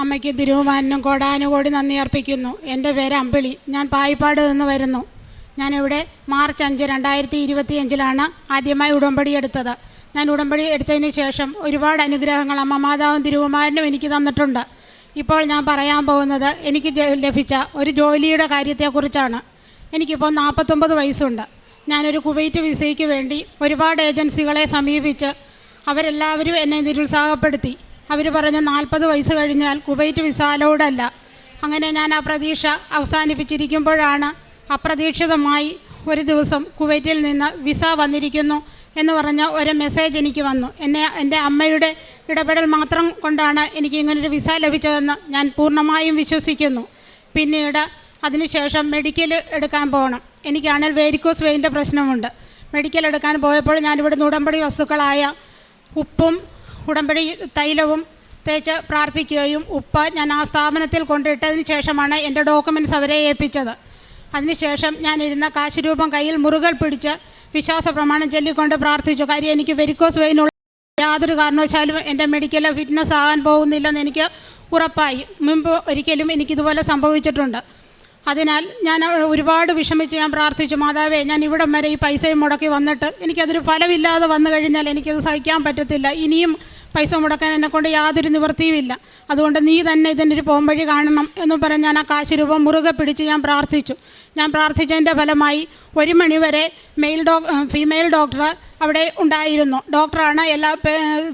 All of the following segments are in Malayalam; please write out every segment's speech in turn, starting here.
അമ്മയ്ക്കും തിരുവുമാനും കോടാനുകോടി നന്ദി അർപ്പിക്കുന്നു. എന്റെ പേര് അമ്പിളി. ഞാൻ പായിപ്പാട് നിന്ന് വരുന്നു. ഞാനിവിടെ മാർച്ച് അഞ്ച് രണ്ടായിരത്തി ഇരുപത്തി അഞ്ചിലാണ് ആദ്യമായി ഉടമ്പടി എടുത്തത്. ഞാൻ ഉടമ്പടി എടുത്തതിന് ശേഷം ഒരുപാട് അനുഗ്രഹങ്ങൾ അമ്മ മാതാവും തിരുവുമാരനും എനിക്ക് തന്നിട്ടുണ്ട്. ഇപ്പോൾ ഞാൻ പറയാൻ പോകുന്നത് എനിക്ക് ലഭിച്ച ഒരു ജോലിയുടെ കാര്യത്തെക്കുറിച്ചാണ്. എനിക്കിപ്പോൾ നാൽപ്പത്തൊമ്പത് വയസ്സുണ്ട്. ഞാനൊരു കുവൈറ്റ് വിസയ്ക്ക് വേണ്ടി ഒരുപാട് ഏജൻസികളെ സമീപിച്ച് അവരെല്ലാവരും എന്നെ നിരുത്സാഹപ്പെടുത്തി. അവർ പറഞ്ഞു നാൽപ്പത് വയസ്സ് കഴിഞ്ഞാൽ കുവൈറ്റ് വിസ അലൗഡ് അങ്ങനെ ഞാൻ ആ പ്രതീക്ഷ അവസാനിപ്പിച്ചിരിക്കുമ്പോഴാണ് അപ്രതീക്ഷിതമായി ഒരു ദിവസം കുവൈറ്റിൽ നിന്ന് വിസ വന്നിരിക്കുന്നു എന്ന് പറഞ്ഞ ഒരു മെസ്സേജ് എനിക്ക് വന്നു. എന്നെ എന്റെ അമ്മയുടെ ഇടപെടൽ മാത്രം കൊണ്ടാണ് എനിക്ക് ഇങ്ങനൊരു വിസ ലഭിച്ചതെന്ന് ഞാൻ പൂർണമായും വിശ്വസിക്കുന്നു. പിന്നീട് അതിനുശേഷം മെഡിക്കൽ എടുക്കാൻ പോകണം. എനിക്കാണെങ്കിൽ വേരിക്കോസ് വെയിന്റെ പ്രശ്നമുണ്ട്. മെഡിക്കൽ എടുക്കാൻ പോയപ്പോൾ ഞാനിവിടെ ഉടമ്പടി വസ്തുക്കളായ ഉപ്പും ഉടമ്പടി തൈലവും തേച്ച് പ്രാർത്ഥിക്കുകയും ഉപ്പ് ഞാൻ ആ സ്ഥാപനത്തിൽ കൊണ്ടിട്ടതിന് ശേഷമാണ് എന്റെ ഡോക്യുമെന്റ്സ് അവരെ ഏൽപ്പിച്ചത്. അതിനുശേഷം ഞാൻ ഇരുന്ന കാശുരൂപം കയ്യിൽ മുറുകൾ പിടിച്ച് വിശ്വാസ പ്രമാണം ചൊല്ലിക്കൊണ്ട് പ്രാർത്ഥിച്ചു. കാര്യം എനിക്ക് വെരിക്കോസ് വെയിനുള്ള യാതൊരു കാരണവശാലും എന്റെ മെഡിക്കൽ ഫിറ്റ്നസ് ആകാൻ പോകുന്നില്ലെന്ന് എനിക്ക് ഉറപ്പായി. മുമ്പ് ഒരിക്കലും എനിക്കിതുപോലെ സംഭവിച്ചിട്ടുണ്ട്. അതിനാൽ ഞാൻ ഒരുപാട് വിഷമിച്ച് ഞാൻ പ്രാർത്ഥിച്ചു മാതാവേ ഞാൻ ഇവിടം വരെ ഈ പൈസയും മുടക്കി വന്നിട്ട് എനിക്കതൊരു ഫലമില്ലാതെ വന്നു കഴിഞ്ഞാൽ എനിക്കത് സഹിക്കാൻ പറ്റത്തില്ല. ഇനിയും പൈസ മുടക്കാൻ എന്നെക്കൊണ്ട് യാതൊരു നിവൃത്തിയുമില്ല അതുകൊണ്ട് നീ തന്നെ ഇതിനൊരു പോംവഴി കാണണം എന്ന് പറഞ്ഞ് ഞാൻ ആ കാശ് രൂപം മുറുകെ പിടിച്ച് ഞാൻ പ്രാർത്ഥിച്ചു. ഞാൻ പ്രാർത്ഥിച്ചതിന്റെ ഫലമായി ഒരു മണിവരെ മെയിൽ ഡോ ഫീമെയിൽ ഡോക്ടർ അവിടെ ഉണ്ടായിരുന്നു. ഡോക്ടറാണ് എല്ലാ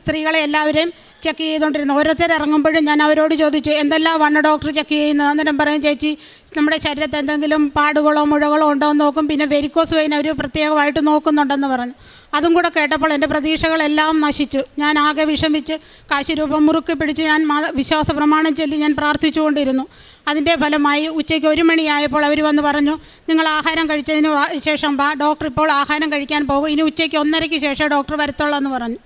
സ്ത്രീകളെ എല്ലാവരെയും ചെക്ക് ചെയ്തുകൊണ്ടിരുന്നത്. ഓരോരുത്തർ ഇറങ്ങുമ്പോഴും ഞാൻ അവരോട് ചോദിച്ചു എന്തെല്ലാം വണ്ണ ഡോക്ടർ ചെക്ക് ചെയ്യുന്നത്? അന്നേരം പറയും ചേച്ചി നമ്മുടെ ശരീരത്ത് എന്തെങ്കിലും പാടുകളോ മുഴകളോ ഉണ്ടോ എന്ന് നോക്കും. പിന്നെ വെരിക്കോസ് വെയിൻ അവർ പ്രത്യേകമായിട്ട് നോക്കുന്നുണ്ടെന്ന് പറഞ്ഞു. അതും കൂടെ കേട്ടപ്പോൾ എന്റെ പ്രതീക്ഷകളെല്ലാം നശിച്ചു. ഞാൻ ആകെ വിഷമിച്ച് കാശി രൂപം മുറുക്കി പിടിച്ച് ഞാൻ വിശ്വാസ പ്രമാണം ചൊല്ലി ഞാൻ പ്രാർത്ഥിച്ചുകൊണ്ടിരുന്നു. അതിന്റെ ഫലമായി ഉച്ചയ്ക്ക് ഒരു മണിയായപ്പോൾ അവർ വന്ന് പറഞ്ഞു നിങ്ങൾ ആഹാരം കഴിച്ചതിന് ശേഷം വാ ഡോക്ടർ ഇപ്പോൾ ആഹാരം കഴിക്കാൻ പോകും. ഇനി ഉച്ചയ്ക്ക് ഒന്നരയ്ക്ക് ശേഷം ഡോക്ടർ വരത്തുള്ളൂ എന്ന് പറഞ്ഞു.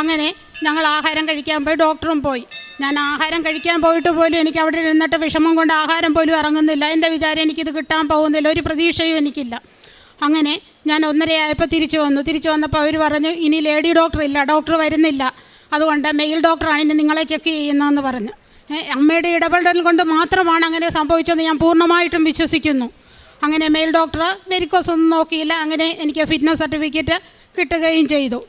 അങ്ങനെ ഞങ്ങൾ ആഹാരം കഴിക്കാൻ പോയി ഡോക്ടറും പോയി. ഞാൻ ആഹാരം കഴിക്കാൻ പോയിട്ട് പോലും എനിക്ക് അവിടെ ഇരുന്നിട്ട് വിഷമം കൊണ്ട് ആഹാരം പോലും ഇറങ്ങുന്നില്ല. എന്റെ വിചാരം എനിക്കിത് കിട്ടാൻ പോകുന്നില്ല. ഒരു പ്രതീക്ഷയും എനിക്കില്ല. അങ്ങനെ ഞാൻ ഒന്നരയായപ്പോൾ തിരിച്ചു വന്നു. തിരിച്ചു വന്നപ്പോൾ അവർ പറഞ്ഞു ഇനി ലേഡി ഡോക്ടർ ഇല്ല ഡോക്ടർ വരുന്നില്ല. അതുകൊണ്ട് മെയിൽ ഡോക്ടറാണ് ഇനി നിങ്ങളെ ചെക്ക് ചെയ്യുന്നതെന്ന് പറഞ്ഞു. അമ്മയുടെ ഇടപെടൽ കൊണ്ട് മാത്രമാണ് അങ്ങനെ സംഭവിച്ചതെന്ന് ഞാൻ പൂർണമായിട്ടും വിശ്വസിക്കുന്നു. അങ്ങനെ മെയിൽ ഡോക്ടർ വെരിക്കോസ് ഒന്നും നോക്കിയില്ല. അങ്ങനെ എനിക്ക് ഫിറ്റ്നസ് സർട്ടിഫിക്കറ്റ് കിട്ടുകയും ചെയ്തു.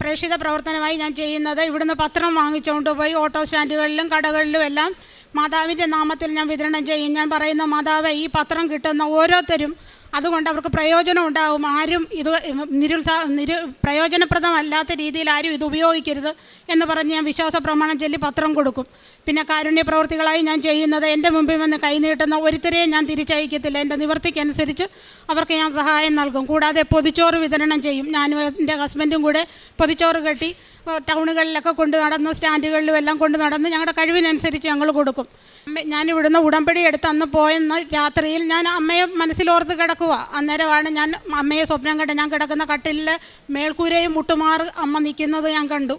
പ്രേക്ഷിത പ്രവർത്തനമായി ഞാൻ ചെയ്യുന്നത് ഇവിടുന്ന് പത്രം വാങ്ങിച്ചുകൊണ്ട് പോയി. ഓട്ടോ സ്റ്റാൻഡുകളിലും കടകളിലും എല്ലാം മാതാവിന്റെ നാമത്തിൽ ഞാൻ വിതരണം ചെയ്യും. ഞാൻ പറയുന്ന മാതാവ് ഈ പത്രം കിട്ടുന്ന ഓരോരുത്തരും അതുകൊണ്ട് അവർക്ക് പ്രയോജനം ഉണ്ടാവും. ആരും ഇത് നിരുത്സാ നിരു പ്രയോജനപ്രദമല്ലാത്ത രീതിയിൽ ആരും ഇത് ഉപയോഗിക്കരുത് എന്ന് പറഞ്ഞ് ഞാൻ വിശ്വാസ പ്രമാണം ചൊല്ലി പത്രം കൊടുക്കും. പിന്നെ കാരുണ്യ പ്രവൃത്തികളായി ഞാൻ ചെയ്യുന്നത് എന്റെ മുമ്പിൽ വന്ന് കൈനീട്ടുന്ന ഒരുത്തരെയും ഞാൻ തിരിച്ചയക്കത്തില്ല. എന്റെ നിവൃത്തിക്കനുസരിച്ച് അവർക്ക് ഞാൻ സഹായം നൽകും. കൂടാതെ പൊതിച്ചോറ് വിതരണം ചെയ്യും. ഞാനും എന്റെ ഹസ്ബൻഡും കൂടെ പൊതിച്ചോറ് കെട്ടി ടൗണുകളിലൊക്കെ കൊണ്ട് നടന്ന് സ്റ്റാൻഡുകളിലും എല്ലാം കൊണ്ട് നടന്ന് ഞങ്ങളുടെ കഴിവിനനുസരിച്ച് ഞങ്ങൾ കൊടുക്കും. അമ്മ- ഞാനിവിടുന്ന് ഉടമ്പടി എടുത്ത് അന്ന് പോയെന്ന് രാത്രിയിൽ ഞാൻ അമ്മയെ മനസ്സിലോർത്ത് കിടക്കുക അന്നേരമാണ് ഞാൻ അമ്മയെ സ്വപ്നം കണ്ട് ഞാൻ കിടക്കുന്ന കട്ടിലിൽ മേൽക്കൂരയും മുട്ടുമാറ് അമ്മ നിൽക്കുന്നത് ഞാൻ കണ്ടു.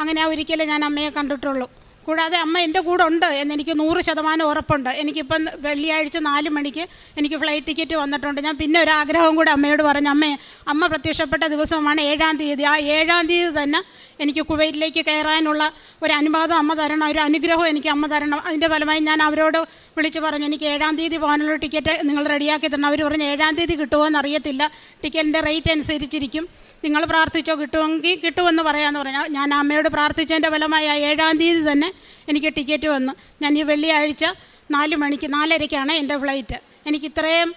അങ്ങനെ ഒരിക്കലേ ഞാൻ അമ്മയെ കണ്ടിട്ടുള്ളൂ. കൂടാതെ അമ്മ എന്റെ കൂടെ ഉണ്ട് എന്നെനിക്ക് നൂറ് ശതമാനം ഉറപ്പുണ്ട്. എനിക്കിപ്പം വെള്ളിയാഴ്ച നാല് മണിക്ക് എനിക്ക് ഫ്ലൈറ്റ് ടിക്കറ്റ് വന്നിട്ടുണ്ട്. ഞാൻ പിന്നെ ഒരു ആഗ്രഹവും കൂടെ അമ്മയോട് പറഞ്ഞു അമ്മേ അമ്മ പ്രത്യക്ഷപ്പെട്ട ദിവസമാണ് ഏഴാം തീയതി. ആ ഏഴാം തീയതി തന്നെ എനിക്ക് കുവൈറ്റിലേക്ക് കയറാനുള്ള ഒരു അനുവാദം അമ്മ തരണം ഒരു അനുഗ്രഹം എനിക്ക് അമ്മ തരണം. അതിന്റെ ഫലമായി ഞാൻ അവരോട് വിളിച്ച് പറഞ്ഞു എനിക്ക് ഏഴാം തീയതി പോകാനുള്ള ടിക്കറ്റ് നിങ്ങൾ റെഡിയാക്കി തരണം. അവർ പറഞ്ഞു ഏഴാം തീയതി കിട്ടുമോ എന്ന് അറിയത്തില്ല ടിക്കറ്റിന്റെ റേറ്റ് അനുസരിച്ചിരിക്കും. നിങ്ങൾ പ്രാർത്ഥിച്ചോ കിട്ടുമെങ്കിൽ കിട്ടുമെന്ന് പറയാമെന്ന് പറഞ്ഞാൽ ഞാൻ അമ്മയോട് പ്രാർത്ഥിച്ചതിന്റെ ഫലമായി ആ ഏഴാം തീയതി തന്നെ എനിക്ക് ടിക്കറ്റ് വന്നു. ഞാൻ ഈ വെള്ളിയാഴ്ച നാല് മണിക്ക് നാലരയ്ക്കാണ് എന്റെ ഫ്ലൈറ്റ് എനിക്ക് ഇത്രയും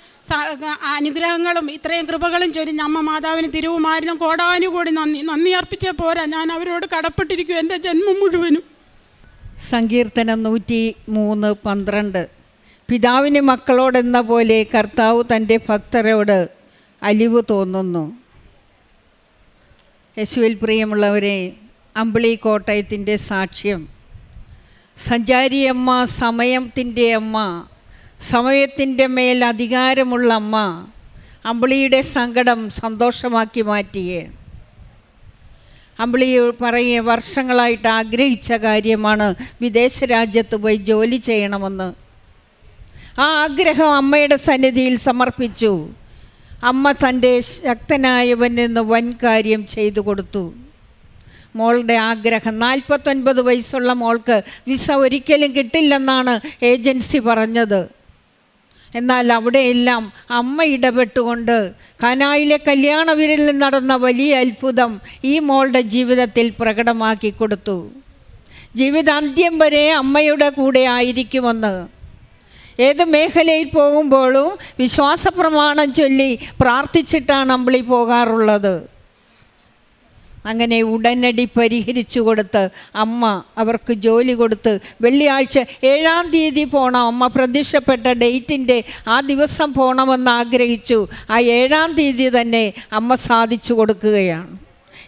അനുഗ്രഹങ്ങളും ഇത്രയും കൃപകളും ചൊരിഞ്ഞ അമ്മ മാതാവിന് തിരുവുമാരിനും കോടാനുകൂടി നന്ദി. നന്ദി അർപ്പിച്ചേ പോരാ. ഞാൻ അവരോട് കടപ്പെട്ടിരിക്കും എന്റെ ജന്മം മുഴുവനും. സങ്കീർത്തനം നൂറ്റി മൂന്ന് പന്ത്രണ്ട്. പിതാവിന് മക്കളോടെന്ന പോലെ കർത്താവ് തന്റെ ഭക്തരോട് അലിവ് തോന്നുന്നു. യശുവിൽ പ്രിയമുള്ളവരെ അമ്പിളി കോട്ടയത്തിന്റെ സാക്ഷ്യം സഞ്ചാരിയമ്മ സമയത്തിന്റെ അമ്മ സമയത്തിന്റെ മേൽ അധികാരമുള്ള അമ്മ അമ്പിളിയുടെ സങ്കടം സന്തോഷമാക്കി മാറ്റിയേ. അമ്പിളി പറയ വർഷങ്ങളായിട്ട് ആഗ്രഹിച്ച കാര്യമാണ് വിദേശ രാജ്യത്ത് പോയി ജോലി ചെയ്യണമെന്ന്. ആ ആഗ്രഹം അമ്മയുടെ സന്നിധിയിൽ സമർപ്പിച്ചു. അമ്മ തന്റെ ശക്തനായവൻ എന്ന് വൻ കാര്യം ചെയ്തു കൊടുത്തു. മോളുടെ ആഗ്രഹം. നാൽപ്പത്തൊൻപത് വയസ്സുള്ള മോൾക്ക് വിസ ഒരിക്കലും കിട്ടില്ലെന്നാണ് ഏജൻസി പറഞ്ഞത്. എന്നാൽ അവിടെയെല്ലാം അമ്മ ഇടപെട്ടുകൊണ്ട് കനായിലെ കല്യാണ വിരലിൽ നടന്ന വലിയ അത്ഭുതം ഈ മോളുടെ ജീവിതത്തിൽ പ്രകടമാക്കി കൊടുത്തു. ജീവിതാന്ത്യം വരെ അമ്മയുടെ കൂടെ ആയിരിക്കുമെന്ന്. ഏത് മേഖലയിൽ പോകുമ്പോഴും വിശ്വാസപ്രമാണം ചൊല്ലി പ്രാർത്ഥിച്ചിട്ടാണ് അമ്പിളി പോകാറുള്ളത്. അങ്ങനെ ഉടനടി പരിഹരിച്ചു കൊടുത്ത് അമ്മ അവർക്ക് ജോലി കൊടുത്ത് വെള്ളിയാഴ്ച ഏഴാം തീയതി പോകണം അമ്മ പ്രതീക്ഷപ്പെട്ട ഡേറ്റിന്റെ ആ ദിവസം പോകണമെന്ന് ആഗ്രഹിച്ചു. ആ ഏഴാം തീയതി തന്നെ അമ്മ സാധിച്ചു കൊടുക്കുകയാണ്.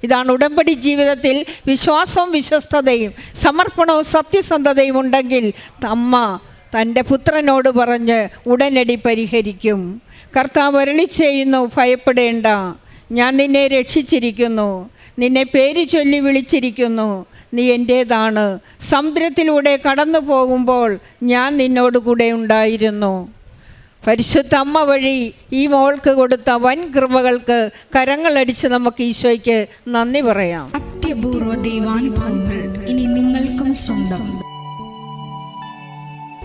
ഇതാണ് ഉടമ്പടി ജീവിതത്തിൽ വിശ്വാസവും വിശ്വസ്തതയും സമർപ്പണവും സത്യസന്ധതയും ഉണ്ടെങ്കിൽ അമ്മ തന്റെ പുത്രനോട് പറഞ്ഞ് ഉടനടി പരിഹരിക്കും. കർത്താവ് അരളി ചെയ്യുന്നു ഭയപ്പെടേണ്ട. ഞാൻ നിന്നെ രക്ഷിച്ചിരിക്കുന്നു. നിന്നെ പേര് ചൊല്ലി വിളിച്ചിരിക്കുന്നു. നീ എന്റേതാണ് സമുദ്രത്തിലൂടെ കടന്നു പോകുമ്പോൾ ഞാൻ നിന്നോടുകൂടെ ഉണ്ടായിരുന്നു. പരിശുദ്ധ അമ്മ വഴി ഈ മോൾക്ക് കൊടുത്ത വൻ കൃപകൾക്ക് കരങ്ങളടിച്ച് നമുക്ക് ഈശോയ്ക്ക് നന്ദി പറയാം. അത്യപൂർവ ദൈവാനുഭവങ്ങൾ ഇനി നിങ്ങൾക്കും സ്വന്തം.